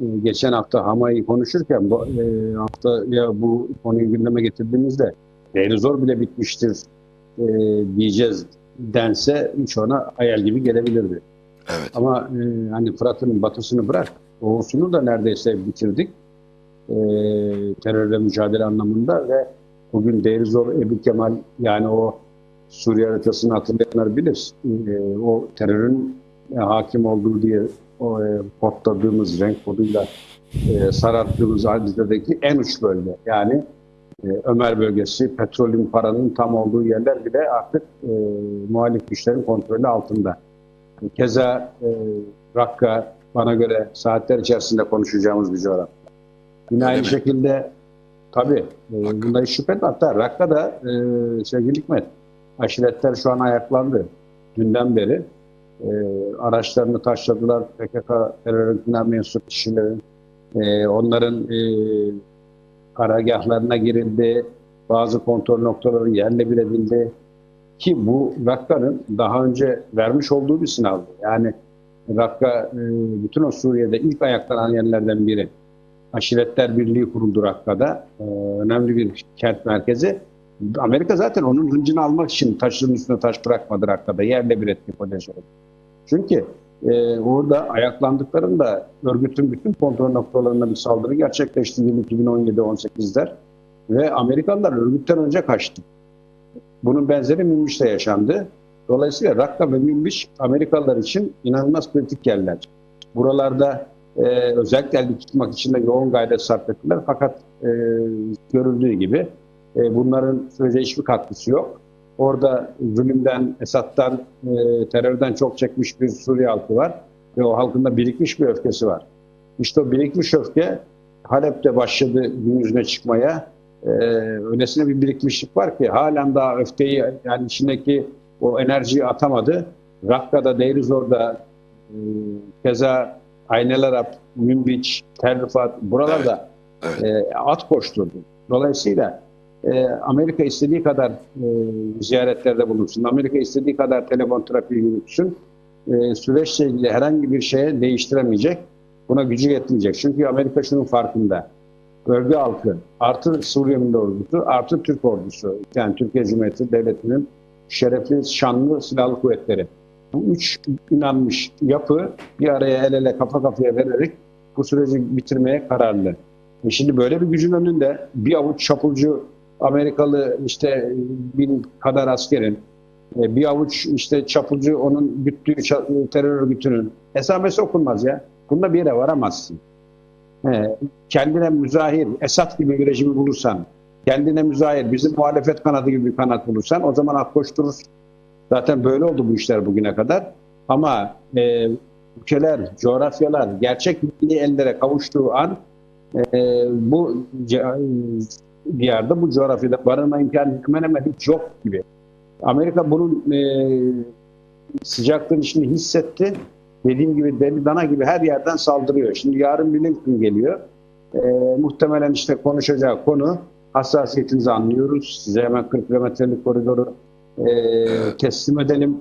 e, geçen hafta Hamayı konuşurken bu e, hafta ya bu konuyu gündeme getirdiğimizde zor bile bitmiştir e, diyeceğiz dense hiç ona hayal gibi gelebilirdi. Evet. Ama e, hani Fırat'ın batısını bırak, doğusunu da neredeyse bitirdik. E, terörle mücadele anlamında ve bugün değeri zor Ebu Kemal yani o Suriye haritasını hatırlayanlar bilir. E, o terörün e, hakim olduğu diye o e, kodladığımız renk koduyla e, sararttığımız haritadaki en uç bölge. Yani e, Ömer bölgesi, petrolün paranın tam olduğu yerler bile artık e, muhalif güçlerin kontrolü altında. Keza e, Rakka bana göre saatler içerisinde konuşacağımız bir coğrafya. Yine aynı şekilde tabii e, Rakka. bunda hiç şüphe. Hatta Rakka'da e, sevgili Hikmet aşiretler şu an ayaklandı. Dünden beri e, araçlarını taşladılar. PKK terör mensup kişilerin e, onların e, karargahlarına girildi. Bazı kontrol noktaları yerle bir edildi. Ki bu Rakka'nın daha önce vermiş olduğu bir sınavdı. Yani Rakka e, bütün o Suriye'de ilk ayaklanan yerlerden biri. Aşiretler Birliği kuruldu Rakka'da. E, önemli bir kent merkezi. Amerika zaten onun hıncını almak için taşların üstüne taş bırakmadı Rakka'da. Yerle bir etti Koleji. Çünkü e, orada ayaklandıklarında örgütün bütün kontrol noktalarına bir saldırı gerçekleşti yıl 2017-18'ler. Ve Amerikalılar örgütten önce kaçtı. Bunun benzeri Münbiş'te yaşandı. Dolayısıyla Rakka ve Münbiş Amerikalılar için inanılmaz kritik yerler. Buralarda e, özellikle elde tutmak için de yoğun gayret sarf ettiler. Fakat e, görüldüğü gibi e, bunların sürece hiçbir katkısı yok. Orada zulümden, Esad'dan, e, terörden çok çekmiş bir Suriye halkı var. Ve o halkın da birikmiş bir öfkesi var. İşte o birikmiş öfke Halep'te başladı gün yüzüne çıkmaya. E, öylesine bir birikmişlik var ki halen daha öfkeyi yani içindeki o enerjiyi atamadı. Rakka'da, Deirizor'da, e, keza Aynel Arap, Münbiç, Tel buralarda Evet. e, at koşturdu. Dolayısıyla e, Amerika istediği kadar e, ziyaretlerde bulunsun, Amerika istediği kadar telefon trafiği yürütsün, e, süreçle ilgili herhangi bir şeye değiştiremeyecek, buna gücü yetmeyecek. Çünkü Amerika şunun farkında, bölge halkı artı Suriye Ordusu artı Türk ordusu, yani Türkiye Cumhuriyeti Devleti'nin şerefli, şanlı silahlı kuvvetleri. Bu üç inanmış yapı bir araya el ele kafa kafaya vererek bu süreci bitirmeye kararlı. E şimdi böyle bir gücün önünde bir avuç çapulcu Amerikalı işte bin kadar askerin, e, bir avuç işte çapulcu onun güttüğü terör örgütünün esamesi okunmaz ya. Bunda bir yere varamazsın. He, kendine müzahir, Esad gibi bir rejimi bulursan, kendine müzahir, bizim muhalefet kanadı gibi bir kanat bulursan o zaman at koşturursun. Zaten böyle oldu bu işler bugüne kadar. Ama e, ülkeler, coğrafyalar gerçek milli ellere kavuştuğu an e, bu diyarda, bu coğrafyada barınma imkanı hemen hemen hiç yok gibi. Amerika bunun e, sıcaklığını şimdi hissetti. Dediğim gibi deli dana gibi her yerden saldırıyor. Şimdi yarın bir Lincoln geliyor. E, muhtemelen işte konuşacağı konu hassasiyetinizi anlıyoruz. Size hemen 40 kilometrelik koridoru e, teslim edelim.